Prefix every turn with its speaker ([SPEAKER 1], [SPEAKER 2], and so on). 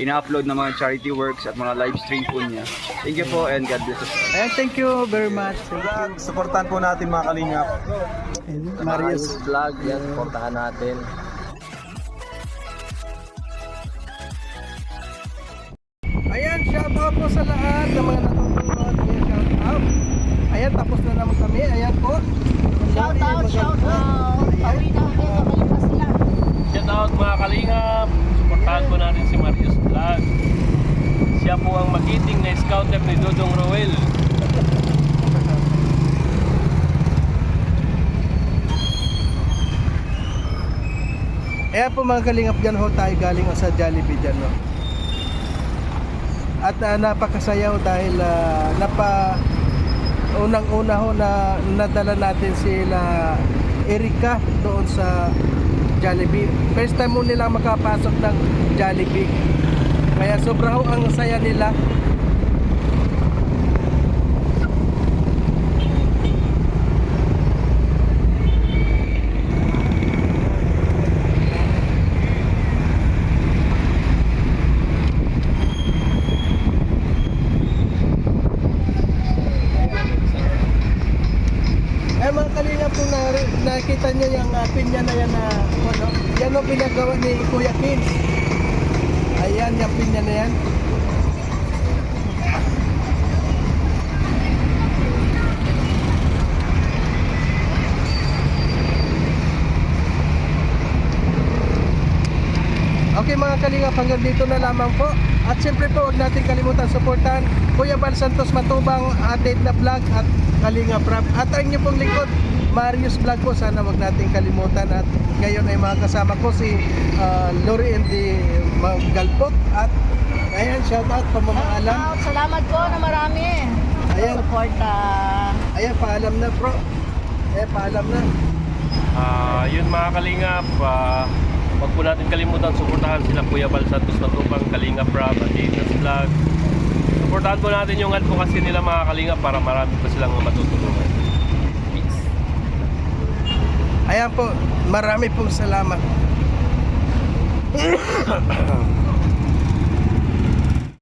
[SPEAKER 1] ina-upload na mga charity works at mga live stream po niya. Thank you po and God bless us.
[SPEAKER 2] Ayan, thank you very much. Thank you.
[SPEAKER 3] Supportan po natin mga kalingap.
[SPEAKER 2] And Marius.
[SPEAKER 3] vlog, yan, supportahan natin.
[SPEAKER 2] Ayan, shout out po sa lahat ng mga natutunod. Ayan, shout out. Ayan, tapos na naman kami. Ayan po.
[SPEAKER 4] Shout out, shout out. Pauwi na kami, babalik na sila.
[SPEAKER 5] Shout out mga kalingap. Supportahan po natin si Marius Vlog. Siya po ang magiting na scouter ni Dodong Roel.
[SPEAKER 2] Ayan po mga kalingap dyan ho tayo galing sa Jollibee dyan no. At ah, napakasaya ho dahil ah, napa unang-una ho na nadala natin sila Erika doon sa Jollibee. First time mo nilang makapasok ng Jollibee. Kaya sobra ho ang saya nila. Eh nakita niyo yung uh, pinya na yan na ano, yan ang pinagawa ni Kuya Kins. Ayan yung pinya na yan. Okay mga kalingap, hanggang dito na lamang po. At siyempre po, huwag natin kalimutan suportahan Kuya Bal Santos Matubang, atin na vlog at Kalinga Prab. At ang inyong pong lingkod, Marius Vlog po. Sana huwag natin kalimutan. At ngayon ay mga kasama ko si uh, Lori and the Galpot. At ayan, shout out pamamaalam.
[SPEAKER 4] Shout out, salamat po na marami.
[SPEAKER 2] Ayan.
[SPEAKER 4] Support ah.
[SPEAKER 2] Ayan, paalam na bro. Eh, paalam na.
[SPEAKER 5] Ah, yun mga kalingap, ah, huwag po natin kalimutan suportahan sila Kuya Bal Santos Matupang, Kalingap Rob, at Dina's Vlog. Suportahan po natin yung advocacy nila mga kalingap para marami pa silang matutulungan. Peace.
[SPEAKER 2] Ayan po, marami pong salamat.